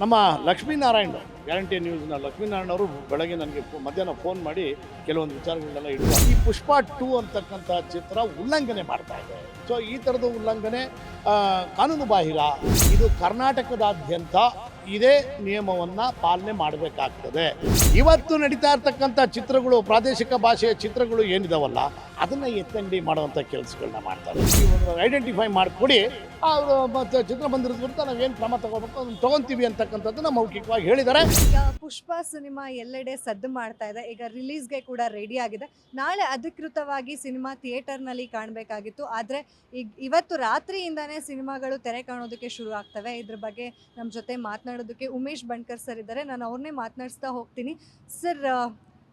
ನಮ್ಮ ಲಕ್ಷ್ಮೀನಾರಾಯಣ ಗ್ಯಾರಂಟಿ ನ್ಯೂಸ್ನ ಲಕ್ಷ್ಮೀನಾರಾಯಣ ಅವರು ಬೆಳಗ್ಗೆ ನನಗೆ ಮಧ್ಯಾಹ್ನ ಫೋನ್ ಮಾಡಿ ಕೆಲವೊಂದು ವಿಚಾರಗಳನ್ನೆಲ್ಲ ಇಡುವ ಈ ಪುಷ್ಪ ಟೂ ಅಂತಕ್ಕಂಥ ಚಿತ್ರ ಉಲ್ಲಂಘನೆ ಮಾಡ್ತಾ ಇದೆ. ಸೊ ಈ ಥರದ ಉಲ್ಲಂಘನೆ ಕಾನೂನು ಬಾಹಿರ ಇದು ಕರ್ನಾಟಕದಾದ್ಯಂತ ಇದೇ ನಿಯಮವನ್ನು ಪಾಲನೆ ಮಾಡಬೇಕಾಗ್ತದೆ. ಇವತ್ತು ನಡೀತಾ ಇರ್ತಕ್ಕಂಥ ಚಿತ್ರಗಳು, ಪ್ರಾದೇಶಿಕ ಭಾಷೆಯ ಚಿತ್ರಗಳು ಏನಿದಾವಲ್ಲ, ಅದನ್ನು ಎತ್ತಂಡಿ ಮಾಡುವಂಥ ಕೆಲಸಗಳನ್ನ ಮಾಡ್ತಾರೆ. ಐಡೆಂಟಿಫೈ ಮಾಡಿಕೊಡಿ, ಅವರು ಮತ್ತು ಚಿತ್ರಮಂದಿರದ ನಾವು ನಾವೇನು ಕ್ರಮ ತಗೋಬೇಕು, ಅದನ್ನು ತಗೊಂತೀವಿ ಅಂತಕ್ಕಂಥದ್ದನ್ನ ಮೌಖಿಕವಾಗಿ ಹೇಳಿದ್ದಾರೆ. ಪುಷ್ಪ ಸಿನಿಮಾ ಎಲ್ಲೆಡೆ ಸದ್ದು ಮಾಡ್ತಾ ಇದೆ. ಈಗ ರಿಲೀಸ್ಗೆ ಕೂಡ ರೆಡಿ ಆಗಿದೆ. ನಾಳೆ ಅಧಿಕೃತವಾಗಿ ಸಿನಿಮಾ ಥಿಯೇಟರ್ನಲ್ಲಿ ಕಾಣಬೇಕಾಗಿತ್ತು. ಆದರೆ ಈಗ ಇವತ್ತು ರಾತ್ರಿಯಿಂದಾನೇ ಸಿನಿಮಾಗಳು ತೆರೆ ಕಾಣೋದಕ್ಕೆ ಶುರು ಆಗ್ತವೆ. ಇದ್ರ ಬಗ್ಗೆ ನಮ್ಮ ಜೊತೆ ಮಾತನಾಡೋದಕ್ಕೆ ಉಮೇಶ್ ಬಣ್ಕರ್ ಸರ್ ಇದ್ದಾರೆ. ನಾನು ಅವ್ರನ್ನೇ ಮಾತನಾಡಿಸ್ತಾ ಹೋಗ್ತೀನಿ. ಸರ್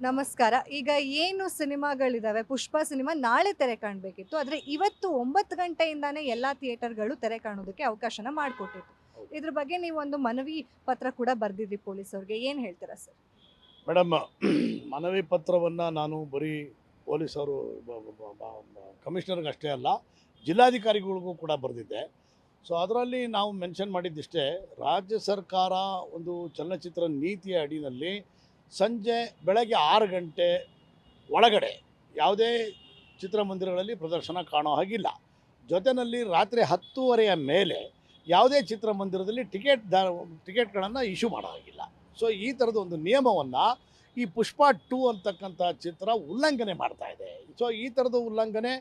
ನಮಸ್ಕಾರ. ಈಗ ಏನು ಸಿನಿಮಾಗಳಿದಾವೆ? ಪುಷ್ಪ ಸಿನಿಮಾ ನಾಳೆ ತೆರೆ ಕಾಣಬೇಕಿತ್ತು. ಆದರೆ ಇವತ್ತು ಒಂಬತ್ತು ಗಂಟೆಯಿಂದಾನೇ ಎಲ್ಲ ಥಿಯೇಟರ್ಗಳು ತೆರೆ ಕಾಣೋದಕ್ಕೆ ಅವಕಾಶನ ಮಾಡಿಕೊಟ್ಟಿತ್ತು. ಇದ್ರ ಬಗ್ಗೆ ನೀವು ಒಂದು ಮನವಿ ಪತ್ರ ಕೂಡ ಬರೆದಿದ್ರಿ ಪೊಲೀಸವ್ರಿಗೆ ಏನು ಹೇಳ್ತೀರಾ ಸರ್? ಮೇಡಮ್ ಮನವಿ ಪತ್ರವನ್ನು ನಾನು ಬರೀ ಪೊಲೀಸರು ಕಮಿಷನರ್ಗೆ ಅಷ್ಟೇ ಅಲ್ಲ ಜಿಲ್ಲಾಧಿಕಾರಿಗಳಿಗೂ ಕೂಡ ಬರೆದಿದ್ದೆ. ಸೊ ಅದರಲ್ಲಿ ನಾವು ಮೆನ್ಷನ್ ಮಾಡಿದ್ದಿಷ್ಟೇ, ರಾಜ್ಯ ಸರ್ಕಾರ ಒಂದು ಚಲನಚಿತ್ರ ನೀತಿಯ ಅಡಿನಲ್ಲಿ ಸಂಜೆ ಬೆಳಗ್ಗೆ ಆರು ಗಂಟೆ ಒಳಗಡೆ ಯಾವುದೇ ಚಿತ್ರಮಂದಿರಗಳಲ್ಲಿ ಪ್ರದರ್ಶನ ಕಾಣೋ ಹಾಗಿಲ್ಲ. ಜೊತೆಯಲ್ಲಿ ರಾತ್ರಿ ಹತ್ತುವರೆಯ ಮೇಲೆ ಯಾವುದೇ ಚಿತ್ರಮಂದಿರದಲ್ಲಿ ಟಿಕೆಟ್ ದ, ಟಿಕೆಟ್ಗಳನ್ನು ಇಶ್ಯೂ ಮಾಡೋ ಹಾಗಿಲ್ಲ. ಸೊ ಈ ಥರದ ಒಂದು ನಿಯಮವನ್ನು ಈ ಪುಷ್ಪ ಟೂ ಅಂತಕ್ಕಂಥ ಚಿತ್ರ ಉಲ್ಲಂಘನೆ ಮಾಡ್ತಾ ಇದೆ. ಸೊ ಈ ಥರದ ಉಲ್ಲಂಘನೆ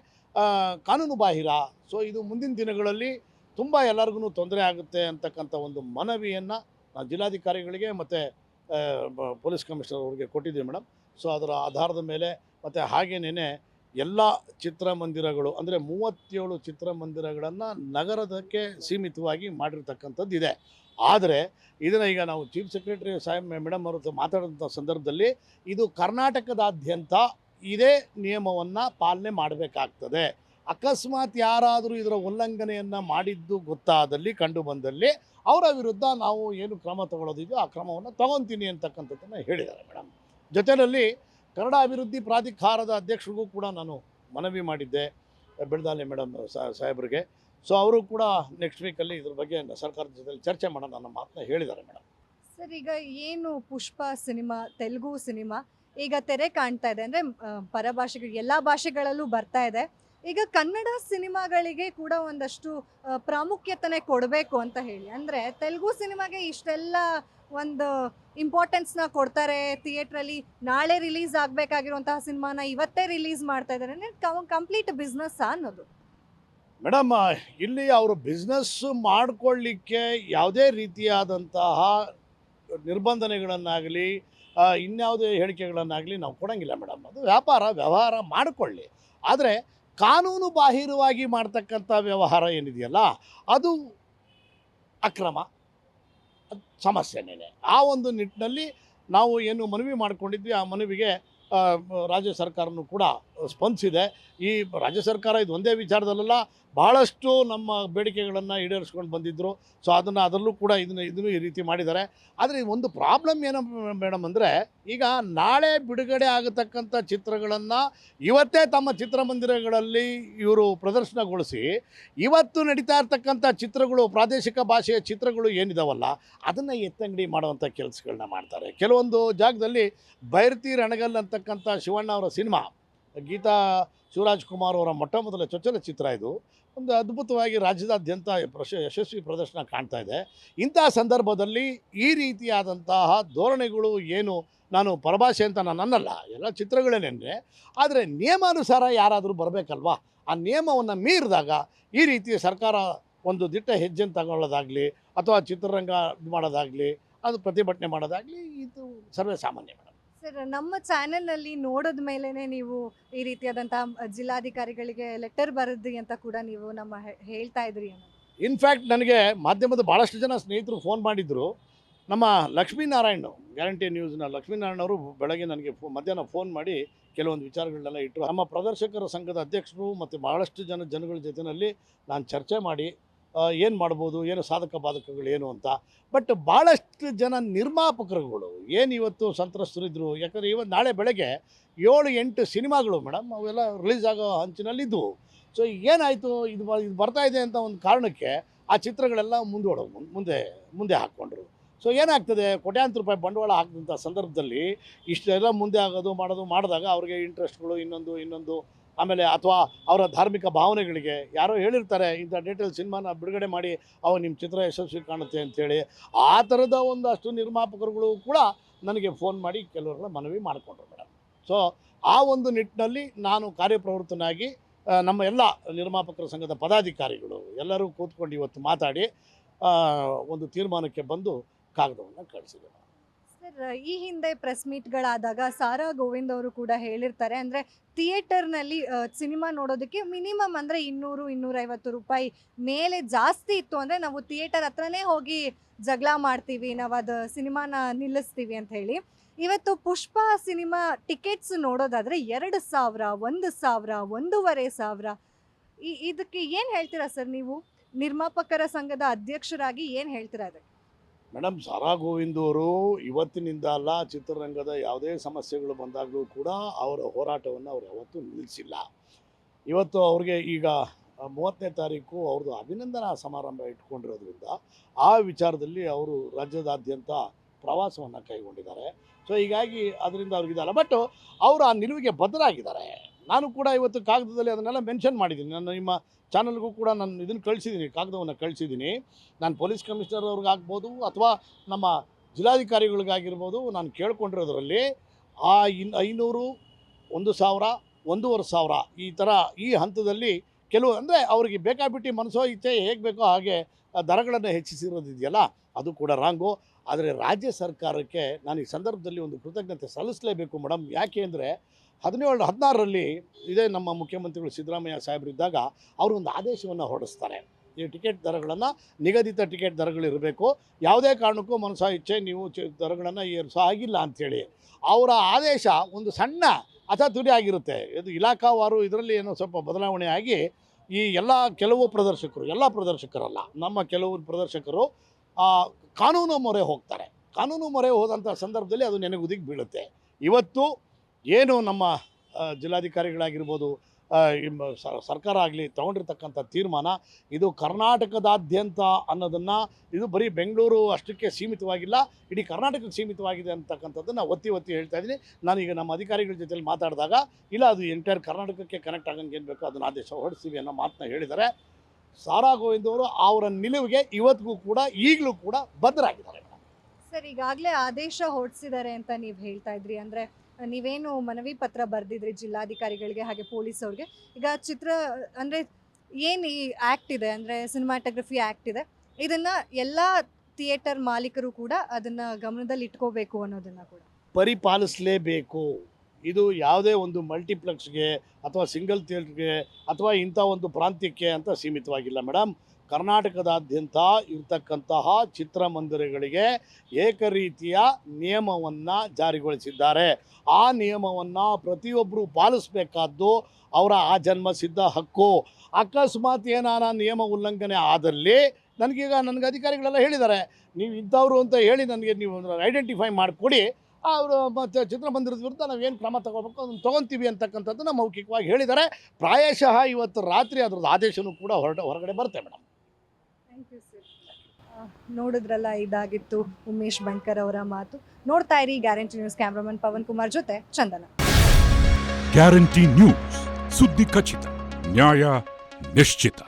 ಕಾನೂನು ಬಾಹಿರ. ಸೊ ಇದು ಮುಂದಿನ ದಿನಗಳಲ್ಲಿ ತುಂಬ ಎಲ್ಲರಿಗೂ ತೊಂದರೆ ಆಗುತ್ತೆ ಅಂತಕ್ಕಂಥ ಒಂದು ಮನವಿಯನ್ನು ನಾವು ಜಿಲ್ಲಾಧಿಕಾರಿಗಳಿಗೆ ಮತ್ತು ಪೊಲೀಸ್ ಕಮಿಷನರ್ ಅವ್ರಿಗೆ ಕೊಟ್ಟಿದ್ದೀವಿ ಮೇಡಮ್ ಸೊ, ಅದರ ಆಧಾರದ ಮೇಲೆ ಮತ್ತು ಹಾಗೇನೇ ಎಲ್ಲ ಚಿತ್ರಮಂದಿರಗಳು, ಅಂದರೆ ಮೂವತ್ತೇಳು ಚಿತ್ರಮಂದಿರಗಳನ್ನು ನಗರದಕ್ಕೆ ಸೀಮಿತವಾಗಿ ಮಾಡಿರ್ತಕ್ಕಂಥದ್ದು ಇದೆ. ಆದರೆ, ಇದನ್ನು ಈಗ ನಾವು ಚೀಫ್ ಸೆಕ್ರೆಟರಿ ಸಾಹೇಬ್ ಮೇಡಮ್ ಅವ್ರ ಮಾತಾಡಿದಂಥ ಸಂದರ್ಭದಲ್ಲಿ ಇದು ಕರ್ನಾಟಕದಾದ್ಯಂತ ಇದೇ ನಿಯಮವನ್ನು ಪಾಲನೆ ಮಾಡಬೇಕಾಗ್ತದೆ. ಅಕಸ್ಮಾತ್ ಯಾರಾದರೂ ಇದರ ಉಲ್ಲಂಘನೆಯನ್ನು ಮಾಡಿದ್ದು ಗೊತ್ತಾದಲ್ಲಿ, ಕಂಡು ಬಂದಲ್ಲಿ ಅವರ ವಿರುದ್ಧ ನಾವು ಏನು ಕ್ರಮ ತಗೊಳ್ಳೋದಿದೆಯೋ ಆ ಕ್ರಮವನ್ನು ತಗೊತೀನಿ ಅಂತಕ್ಕಂಥದ್ದನ್ನು ಹೇಳಿದ್ದಾರೆ ಮೇಡಮ್. ಜೊತೆಯಲ್ಲಿ ಕನ್ನಡ ಅಭಿವೃದ್ಧಿ ಪ್ರಾಧಿಕಾರದ ಅಧ್ಯಕ್ಷರಿಗೂ ಕೂಡ ನಾನು ಮನವಿ ಮಾಡಿದ್ದೆ ಬೆಳದಾಲೆ ಮೇಡಮ್ ಸಾಹೇಬ್ರಿಗೆ. ಸೊ ಅವರು ಕೂಡ ನೆಕ್ಸ್ಟ್ ವೀಕಲ್ಲಿ ಇದ್ರ ಬಗ್ಗೆ ಸರ್ಕಾರದ ಜೊತೆ ಚರ್ಚೆ ಮಾಡೋಣ ನನ್ನ ಮಾತನ್ನ ಹೇಳಿದ್ದಾರೆ ಮೇಡಮ್. ಸರ್, ಈಗ ಏನು ಪುಷ್ಪ ಸಿನಿಮಾ, ತೆಲುಗು ಸಿನಿಮಾ ಈಗ ತೆರೆ ಕಾಣ್ತಾ ಇದೆ ಅಂದರೆ ಪರಭಾಷೆಗಳು, ಎಲ್ಲ ಭಾಷೆಗಳಲ್ಲೂ ಬರ್ತಾ ಇದೆ. ಈಗ ಕನ್ನಡ ಸಿನಿಮಾಗಳಿಗೆ ಕೂಡ ಒಂದಷ್ಟು ಪ್ರಾಮುಖ್ಯತೆ ಪ್ರಾಮುಖ್ಯತೆನೆ ಕೊಡಬೇಕು ಅಂತ ಹೇಳಿ. ಅಂದರೆ ತೆಲುಗು ಸಿನಿಮಾಗೆ ಇಷ್ಟೆಲ್ಲ ಒಂದು ಇಂಪಾರ್ಟೆನ್ಸ್ನ ಕೊಡ್ತಾರೆ. ಥಿಯೇಟ್ರಲ್ಲಿ ನಾಳೆ ರಿಲೀಸ್ ಆಗಬೇಕಾಗಿರುವಂತಹ ಸಿನಿಮಾನ ಇವತ್ತೇ ರಿಲೀಸ್ ಮಾಡ್ತಾ ಇದ್ದಾರೆ. ಕಂಪ್ಲೀಟ್ ಬಿಸ್ನೆಸ್ ಅನ್ನೋದು. ಮೇಡಮ್ ಇಲ್ಲಿ ಅವರು ಬಿಸ್ನೆಸ್ ಮಾಡಿಕೊಳ್ಳಿಕ್ಕೆ ಯಾವುದೇ ರೀತಿಯಾದಂತಹ ನಿರ್ಬಂಧನೆಗಳನ್ನಾಗಲಿ ಇನ್ಯಾವುದೇ ಹೇಳಿಕೆಗಳನ್ನಾಗಲಿ ನಾವು ಕೊಡೋಂಗಿಲ್ಲ ಮೇಡಮ್. ಅದು ವ್ಯಾಪಾರ, ವ್ಯವಹಾರ ಮಾಡಿಕೊಳ್ಳಿ. ಆದರೆ ಕಾನೂನು ಬಾಹಿರವಾಗಿ ಮಾಡ್ತಕ್ಕಂಥ ವ್ಯವಹಾರ ಏನಿದೆಯಲ್ಲ, ಅದು ಅಕ್ರಮ ಸಮಸ್ಯೆನೇ ಆ ಒಂದು ನಿಟ್ಟಿನಲ್ಲಿ ನಾವು ಏನು ಮನವಿ ಮಾಡಿಕೊಂಡಿದ್ವಿ, ಆ ಮನವಿಗೆ ರಾಜ್ಯ ಸರ್ಕಾರನೂ ಕೂಡ ಸ್ಪಂದಿಸಿದೆ. ಈ ರಾಜ್ಯ ಸರ್ಕಾರ ಇದು ಒಂದೇ ವಿಚಾರದಲ್ಲೆಲ್ಲ ಭಾಳಷ್ಟು ನಮ್ಮ ಬೇಡಿಕೆಗಳನ್ನು ಈಡೇರಿಸ್ಕೊಂಡು ಬಂದಿದ್ದರು ಸೊ ಅದನ್ನು ಅದರಲ್ಲೂ ಕೂಡ ಇದನ್ನು ಇದನ್ನು ಈ ರೀತಿ ಮಾಡಿದ್ದಾರೆ. ಆದರೆ ಒಂದು ಪ್ರಾಬ್ಲಮ್ ಏನು ಮೇಡಮ್ ಅಂದರೆ, ಈಗ ನಾಳೆ ಬಿಡುಗಡೆ ಆಗತಕ್ಕಂಥ ಚಿತ್ರಗಳನ್ನು ಇವತ್ತೇ ತಮ್ಮ ಚಿತ್ರಮಂದಿರಗಳಲ್ಲಿ ಇವರು ಪ್ರದರ್ಶನಗೊಳಿಸಿ, ಇವತ್ತು ನಡೀತಾ ಇರ್ತಕ್ಕಂಥ ಚಿತ್ರಗಳು, ಪ್ರಾದೇಶಿಕ ಭಾಷೆಯ ಚಿತ್ರಗಳು ಏನಿದಾವಲ್ಲ, ಅದನ್ನು ಎತ್ತಂಗಡಿ ಮಾಡುವಂಥ ಕೆಲಸಗಳನ್ನ ಮಾಡ್ತಾರೆ. ಕೆಲವೊಂದು ಜಾಗದಲ್ಲಿ ಬೈರ್ತಿ ರಣಗಲ್ ಅಂತಕ್ಕಂಥ ಶಿವಣ್ಣ ಅವರ ಸಿನಿಮಾ ಗೀತಾ ಶಿವರಾಜ್ ಕುಮಾರ್ ಅವರ ಮೊಟ್ಟ ಮೊದಲ ಚೊಚ್ಚಲ ಚಿತ್ರ ಇದು. ಒಂದು ಅದ್ಭುತವಾಗಿ ರಾಜ್ಯದಾದ್ಯಂತ ಪ್ರಶ, ಯಶಸ್ವಿ ಪ್ರದರ್ಶನ ಕಾಣ್ತಾ ಇದೆ. ಇಂತಹ ಸಂದರ್ಭದಲ್ಲಿ ಈ ರೀತಿಯಾದಂತಹ ಧೋರಣೆಗಳು ಏನು? ನಾನು ಪರಭಾಷೆ ಅಂತ ನಾನು ಅನ್ನಲ್ಲ. ಎಲ್ಲ ಚಿತ್ರಗಳೇನೆಂದರೆ, ಆದರೆ ನಿಯಮಾನುಸಾರ ಯಾರಾದರೂ ಬರಬೇಕಲ್ವಾ? ಆ ನಿಯಮವನ್ನು ಮೀರಿದಾಗ ಈ ರೀತಿ ಸರ್ಕಾರ ಒಂದು ದಿಟ್ಟ ಹೆಜ್ಜೆನ ತಗೊಳ್ಳೋದಾಗಲಿ, ಅಥವಾ ಚಿತ್ರರಂಗ ಮಾಡೋದಾಗಲಿ, ಅದು ಪ್ರತಿಭಟನೆ ಮಾಡೋದಾಗಲಿ, ಇದು ಸರ್ವೇ ಸಾಮಾನ್ಯ ಸರ್, ನಮ್ಮ ಚಾನೆಲ್ನಲ್ಲಿ ನೋಡಿದ ಮೇಲೇ ನೀವು ಈ ರೀತಿಯಾದಂತಹ ಜಿಲ್ಲಾಧಿಕಾರಿಗಳಿಗೆ ಲೆಟರ್ ಬರೆದ್ರಿ ಅಂತ ಕೂಡ ನೀವು ನಮ್ಮ ಹೇಳ್ತಾ ಇದ್ರಿ ಇನ್ಫ್ಯಾಕ್ಟ್ ನನಗೆ ಮಾಧ್ಯಮದ ಭಾಳಷ್ಟು ಜನ ಸ್ನೇಹಿತರು ಫೋನ್ ಮಾಡಿದ್ರು. ನಮ್ಮ ಲಕ್ಷ್ಮೀನಾರಾಯಣ ಗ್ಯಾರಂಟಿ ನ್ಯೂಸ್ನ ಲಕ್ಷ್ಮೀನಾರಾಯಣ ಅವರು ಬೆಳಗ್ಗೆ ನನಗೆ ಫೋ, ಮಧ್ಯಾಹ್ನ ಫೋನ್ ಮಾಡಿ ಕೆಲವೊಂದು ವಿಚಾರಗಳನ್ನೆಲ್ಲ ಇಟ್ಟರು. ನಮ್ಮ ಪ್ರದರ್ಶಕರ ಸಂಘದ ಅಧ್ಯಕ್ಷರು ಮತ್ತು ಭಾಳಷ್ಟು ಜನ ಜನಗಳ ಜೊತೆಯಲ್ಲಿ ನಾನು ಚರ್ಚೆ ಮಾಡಿ ಏನು ಮಾಡ್ಬೋದು, ಏನು ಸಾಧಕ ಬಾಧಕಗಳು ಏನು ಅಂತ. ಬಟ್ ಭಾಳಷ್ಟು ಜನ ನಿರ್ಮಾಪಕರುಗಳು, ಏನು ಇವತ್ತು ಸಂತ್ರಸ್ತರಿದ್ದರು ಯಾಕಂದರೆ ಇವತ್ತು ನಾಳೆ ಬೆಳಗ್ಗೆ ಏಳು ಎಂಟು ಸಿನಿಮಾಗಳು ಮೇಡಮ್ ಅವೆಲ್ಲ ರಿಲೀಸ್ ಆಗೋ ಹಂಚಿನಲ್ಲಿದ್ದವು ಸೊ ಏನಾಯಿತು, ಇದು ಇದು ಬರ್ತಾ ಇದೆ ಅಂತ ಒಂದು ಕಾರಣಕ್ಕೆ ಆ ಚಿತ್ರಗಳೆಲ್ಲ ಮುಂದೂಡ ಮುಂದೆ ಮುಂದೆ ಹಾಕ್ಕೊಂಡ್ರು. ಸೊ ಏನಾಗ್ತದೆ, ಕೋಟ್ಯಾಂತರ ರೂಪಾಯಿ ಬಂಡವಾಳ ಹಾಕಿದಂಥ ಸಂದರ್ಭದಲ್ಲಿ ಇಷ್ಟೆಲ್ಲ ಮುಂದೆ ಆಗೋದು, ಮಾಡೋದು, ಮಾಡಿದಾಗ ಅವ್ರಿಗೆ ಇಂಟ್ರೆಸ್ಟ್ಗಳು ಇನ್ನೊಂದು ಇನ್ನೊಂದು ಆಮೇಲೆ ಅಥವಾ ಅವರ ಧಾರ್ಮಿಕ ಭಾವನೆಗಳಿಗೆ ಯಾರೋ ಹೇಳಿರ್ತಾರೆ, ಇಂಥ ಡೀಟೇಲ್ ಸಿನಿಮಾನ ಬಿಡುಗಡೆ ಮಾಡಿ ಅವಾಗ ನಿಮ್ಮ ಚಿತ್ರ ಯಶಸ್ವಿ ಕಾಣುತ್ತೆ ಅಂತೇಳಿ. ಆ ಥರದ ಒಂದಷ್ಟು ನಿರ್ಮಾಪಕರುಗಳು ಕೂಡ ನನಗೆ ಫೋನ್ ಮಾಡಿ ಕೆಲವರನ್ನ ಮನವಿ ಮಾಡಿಕೊಂಡ್ರು ಮೇಡಮ್. ಸೊ ಆ ಒಂದು ನಿಟ್ಟಿನಲ್ಲಿ ನಾನು ಕಾರ್ಯಪ್ರವೃತ್ತನಾಗಿ ನಮ್ಮ ಎಲ್ಲ ನಿರ್ಮಾಪಕರ ಸಂಘದ ಪದಾಧಿಕಾರಿಗಳು ಎಲ್ಲರೂ ಕೂತ್ಕೊಂಡು ಇವತ್ತು ಮಾತಾಡಿ ಒಂದು ತೀರ್ಮಾನಕ್ಕೆ ಬಂದು ಕಾಗದವನ್ನು ಕಳಿಸಿದೆ ಈ ಹಿಂದೆ ಪ್ರೆಸ್ ಮೀಟ್ಗಳಾದಾಗ ಸಾರಾ ಗೋವಿಂದ್ ಅವರು ಕೂಡ ಹೇಳಿರ್ತಾರೆ. ಅಂದರೆ ಥಿಯೇಟರ್ನಲ್ಲಿ ಸಿನಿಮಾ ನೋಡೋದಕ್ಕೆ ಮಿನಿಮಮ್ ಅಂದರೆ ಇನ್ನೂರು, ಇನ್ನೂರೈವತ್ತು ರೂಪಾಯಿ ಮೇಲೆ ಜಾಸ್ತಿ ಇತ್ತು ಅಂದರೆ ನಾವು ಥಿಯೇಟರ್ ಹತ್ರನೇ ಹೋಗಿ ಜಗಳ ಮಾಡ್ತೀವಿ, ನಾವು ಅದು ಸಿನಿಮಾನ ನಿಲ್ಲಿಸ್ತೀವಿ ಅಂತ ಹೇಳಿ. ಇವತ್ತು ಪುಷ್ಪ ಸಿನಿಮಾ ಟಿಕೆಟ್ಸ್ ನೋಡೋದಾದರೆ ಎರಡು ಸಾವಿರ, ಒಂದು ಸಾವಿರ, ಒಂದೂವರೆ ಸಾವಿರ. ಈ, ಇದಕ್ಕೆ ಏನು ಹೇಳ್ತೀರಾ ಸರ್ ನೀವು? ನಿರ್ಮಾಪಕರ ಸಂಘದ ಅಧ್ಯಕ್ಷರಾಗಿ ಏನು ಹೇಳ್ತೀರಾ ಅದಕ್ಕೆ? ಮೇಡಮ್, ಸಾರಾ ಗೋವಿಂದ್ ಅವರು ಇವತ್ತಿನಿಂದ ಅಲ್ಲ, ಚಿತ್ರರಂಗದ ಯಾವುದೇ ಸಮಸ್ಯೆಗಳು ಬಂದಾಗಲೂ ಕೂಡ ಅವರ ಹೋರಾಟವನ್ನು ಅವರು ಯಾವತ್ತೂ ನಿಲ್ಲಿಸಿಲ್ಲ. ಇವತ್ತು ಅವ್ರಿಗೆ ಈಗ ಮೂವತ್ತನೇ ತಾರೀಕು ಅವ್ರದ್ದು ಅಭಿನಂದನಾ ಸಮಾರಂಭ ಇಟ್ಕೊಂಡಿರೋದ್ರಿಂದ ಆ ವಿಚಾರದಲ್ಲಿ ಅವರು ರಾಜ್ಯದಾದ್ಯಂತ ಪ್ರವಾಸವನ್ನು ಕೈಗೊಂಡಿದ್ದಾರೆ. ಸೊ ಹೀಗಾಗಿ ಅದರಿಂದ ಅವ್ರಿಗಿದಲ್ಲ ಬಟ್ ಅವರು ಆ ನಿಲುವಿಗೆ ಬದ್ಧರಾಗಿದ್ದಾರೆ. ನಾನು ಕೂಡ ಇವತ್ತು ಕಾಗದದಲ್ಲಿ ಅದನ್ನೆಲ್ಲ ಮೆನ್ಷನ್ ಮಾಡಿದ್ದೀನಿ. ನಾನು ನಿಮ್ಮ ಚಾನಲ್ಗೂ ಕೂಡ ನಾನು ಇದನ್ನು ಕಳಿಸಿದ್ದೀನಿ, ಕಾಗದವನ್ನು ಕಳಿಸಿದ್ದೀನಿ. ನಾನು ಪೊಲೀಸ್ ಕಮಿಷನರ್ ಅವ್ರಿಗಾಗ್ಬೋದು ಅಥವಾ ನಮ್ಮ ಜಿಲ್ಲಾಧಿಕಾರಿಗಳಿಗಾಗಿರ್ಬೋದು ನಾನು ಕೇಳ್ಕೊಂಡಿರೋದ್ರಲ್ಲಿ ಆ ಇನ್ ಐನೂರು, ಒಂದು ಸಾವಿರ, ಒಂದೂವರೆ ಸಾವಿರ ಈ ಥರ ಈ ಹಂತದಲ್ಲಿ ಕೆಲವು ಅಂದರೆ ಅವರಿಗೆ ಬೇಕಾಬಿಟ್ಟು ಮನಸ್ಸೋ ಹೇಗೆ ಬೇಕೋ ಹಾಗೆ ದರಗಳನ್ನು ಹೆಚ್ಚಿಸಿರೋದಿದೆಯಲ್ಲ ಅದು ಕೂಡ ರಾಂಗು. ಆದರೆ ರಾಜ್ಯ ಸರ್ಕಾರಕ್ಕೆ ನಾನು ಈ ಸಂದರ್ಭದಲ್ಲಿ ಒಂದು ಕೃತಜ್ಞತೆ ಸಲ್ಲಿಸಲೇಬೇಕು ಮೇಡಮ್. ಯಾಕೆ ಅಂದರೆ ಹದಿನೇಳು, ಹದಿನಾರರಲ್ಲಿ ಇದೇ ನಮ್ಮ ಮುಖ್ಯಮಂತ್ರಿಗಳು ಸಿದ್ದರಾಮಯ್ಯ ಸಾಹೇಬರಿದ್ದಾಗ ಅವರು ಒಂದು ಆದೇಶವನ್ನು ಹೊರಡಿಸ್ತಾರೆ. ಈ ಟಿಕೆಟ್ ದರಗಳನ್ನು ನಿಗದಿತ ಟಿಕೆಟ್ ದರಗಳಿರಬೇಕು. ಯಾವುದೇ ಕಾರಣಕ್ಕೂ ಮನಸ ಇಚ್ಛೆ ನೀವು ದರಗಳನ್ನು ಏರಿಸೋ ಆಗಿಲ್ಲ ಅಂಥೇಳಿ ಅವರ ಆದೇಶ ಒಂದು ಸಣ್ಣ ಅಚಾತುರ್ಯ ಆಗಿರುತ್ತೆ. ಇದು ಇಲಾಖಾವಾರು ಇದರಲ್ಲಿ ಏನೋ ಸ್ವಲ್ಪ ಬದಲಾವಣೆ ಆಗಿ ಈ ಎಲ್ಲ ಕೆಲವು ಪ್ರದರ್ಶಕರು, ಎಲ್ಲ ಪ್ರದರ್ಶಕರಲ್ಲ, ನಮ್ಮ ಕೆಲವು ಪ್ರದರ್ಶಕರು ಕಾನೂನು ಮೊರೆ ಹೋಗ್ತಾರೆ. ಕಾನೂನು ಮೊರೆ ಹೋದಂಥ ಸಂದರ್ಭದಲ್ಲಿ ಅದು ನೆನೆಗುದಿಗೆ ಬೀಳುತ್ತೆ. ಇವತ್ತು ಏನು ನಮ್ಮ ಜಿಲ್ಲಾಧಿಕಾರಿಗಳಾಗಿರ್ಬೋದು ಸರ್ಕಾರ ಆಗಲಿ ತಗೊಂಡಿರ್ತಕ್ಕಂಥ ತೀರ್ಮಾನ, ಇದು ಕರ್ನಾಟಕದಾದ್ಯಂತ ಅನ್ನೋದನ್ನು ಇದು ಬರೀ ಬೆಂಗಳೂರು ಅಷ್ಟಕ್ಕೆ ಸೀಮಿತವಾಗಿಲ್ಲ, ಇಡೀ ಕರ್ನಾಟಕಕ್ಕೆ ಸೀಮಿತವಾಗಿದೆ ಅಂತಕ್ಕಂಥದ್ದನ್ನು ಒತ್ತಿ ಒತ್ತಿ ಹೇಳ್ತಾ ಇದ್ದೀನಿ. ನಾನೀಗ ನಮ್ಮ ಅಧಿಕಾರಿಗಳ ಜೊತೆಲಿ ಮಾತಾಡಿದಾಗ, ಇಲ್ಲ ಅದು ಎಂಟೈರ್ ಕರ್ನಾಟಕಕ್ಕೆ ಕನೆಕ್ಟ್ ಆಗಂಗೆ ಏನು ಬೇಕೋ ಅದನ್ನು ಆದೇಶ ಹೊರಡಿಸ್ತೀವಿ ಅನ್ನೋ ಮಾತನ್ನ ಹೇಳಿದ್ದಾರೆ. ಸಾರಾ ಗೋವಿಂದ್ ಅವರು ಅವರ ನಿಲುವಿಗೆ ಇವತ್ತಿಗೂ ಕೂಡ ಈಗಲೂ ಕೂಡ ಬದ್ಧರಾಗಿದ್ದಾರೆ. ಸರ್, ಈಗಾಗಲೇ ಆದೇಶ ಹೊರಡಿಸಿದ್ದಾರೆ ಅಂತ ನೀವು ಹೇಳ್ತಾ ಇದ್ರಿ. ಅಂದ್ರೆ, ನೀವೇನು ಮನವಿ ಪತ್ರ ಬರೆದಿದ್ರಿ ಜಿಲ್ಲಾಧಿಕಾರಿಗಳಿಗೆ ಹಾಗೆ ಪೊಲೀಸ್ ಅವ್ರಿಗೆ ಈಗ ಚಿತ್ರ, ಅಂದ್ರೆ ಏನು ಈ ಆ್ಯಕ್ಟ್ ಇದೆ? ಅಂದರೆ ಸಿನಿಮಾಟೋಗ್ರಫಿ ಆ್ಯಕ್ಟ್ ಇದೆ. ಇದನ್ನು ಎಲ್ಲ ಥಿಯೇಟರ್ ಮಾಲೀಕರು ಕೂಡ ಅದನ್ನು ಗಮನದಲ್ಲಿ ಇಟ್ಕೋಬೇಕು ಅನ್ನೋದನ್ನು ಕೂಡ. ಪರಿಪಾಲಿಸಲೇಬೇಕು. ಇದು ಯಾವುದೇ ಒಂದು ಮಲ್ಟಿಪ್ಲೆಕ್ಸ್ಗೆ ಅಥವಾ ಸಿಂಗಲ್ ಥಿಯೇಟ್ರಿಗೆ ಅಥವಾ ಇಂಥ ಒಂದು ಪ್ರಾಂತ್ಯಕ್ಕೆ ಅಂತ ಸೀಮಿತವಾಗಿಲ್ಲ ಮೇಡಮ್ ಕರ್ನಾಟಕದಾದ್ಯಂತ ಇರ್ತಕ್ಕಂತಹ ಚಿತ್ರಮಂದಿರಗಳಿಗೆ ಏಕರೀತಿಯ ನಿಯಮವನ್ನು ಜಾರಿಗೊಳಿಸಿದ್ದಾರೆ. ಆ ನಿಯಮವನ್ನು ಪ್ರತಿಯೊಬ್ಬರು ಪಾಲಿಸಬೇಕಾದ್ದು ಅವರ ಆ ಜನ್ಮ ಸಿದ್ಧ ಹಕ್ಕು. ಅಕಸ್ಮಾತ್ ಏನಾರ ನಿಯಮ ಉಲ್ಲಂಘನೆ ಆದಲ್ಲಿ ನನಗೀಗ ನನಗೆ ಅಧಿಕಾರಿಗಳೆಲ್ಲ ಹೇಳಿದ್ದಾರೆ. ನೀವು ಇಂಥವ್ರು ಅಂತ ಹೇಳಿ ನನಗೆ ನೀವು ಐಡೆಂಟಿಫೈ ಮಾಡಿಕೊಡಿ. ಅವರು ಮತ್ತು ಚಿತ್ರಮಂದಿರದ ವಿರುದ್ಧ ನಾವೇನು ಕ್ರಮ ತಗೋಬೇಕು ಅದನ್ನು ತೊಗೊತೀವಿ ಅಂತಕ್ಕಂಥದ್ದನ್ನು ಮೌಖಿಕವಾಗಿ ಹೇಳಿದ್ದಾರೆ. ಪ್ರಾಯಶಃ ಇವತ್ತು ರಾತ್ರಿ ಅದ್ರದ್ದು ಆದೇಶವೂ ಕೂಡ ಹೊರಟ ಹೊರಗಡೆ ಬರುತ್ತೆ ಮೇಡಮ್ ಥ್ಯಾಂಕ್ ಯು ಸರ್ ನೋಡಿದ್ರಲ್ಲ ಇದಾಗಿತ್ತು ಉಮೇಶ್ ಬಂಕರ್ ಅವರ ಮಾತು. ನೋಡ್ತಾ ಇರಿ guarantee news cameraman Pavan Kumar ಜೊತೆ ಚಂದನ. ಗ್ಯಾರಂಟಿ ನ್ಯೂಸ್ ಸುದ್ದಿ ಖಚಿತ, ನ್ಯಾಯ ನಿಶ್ಚಿತ.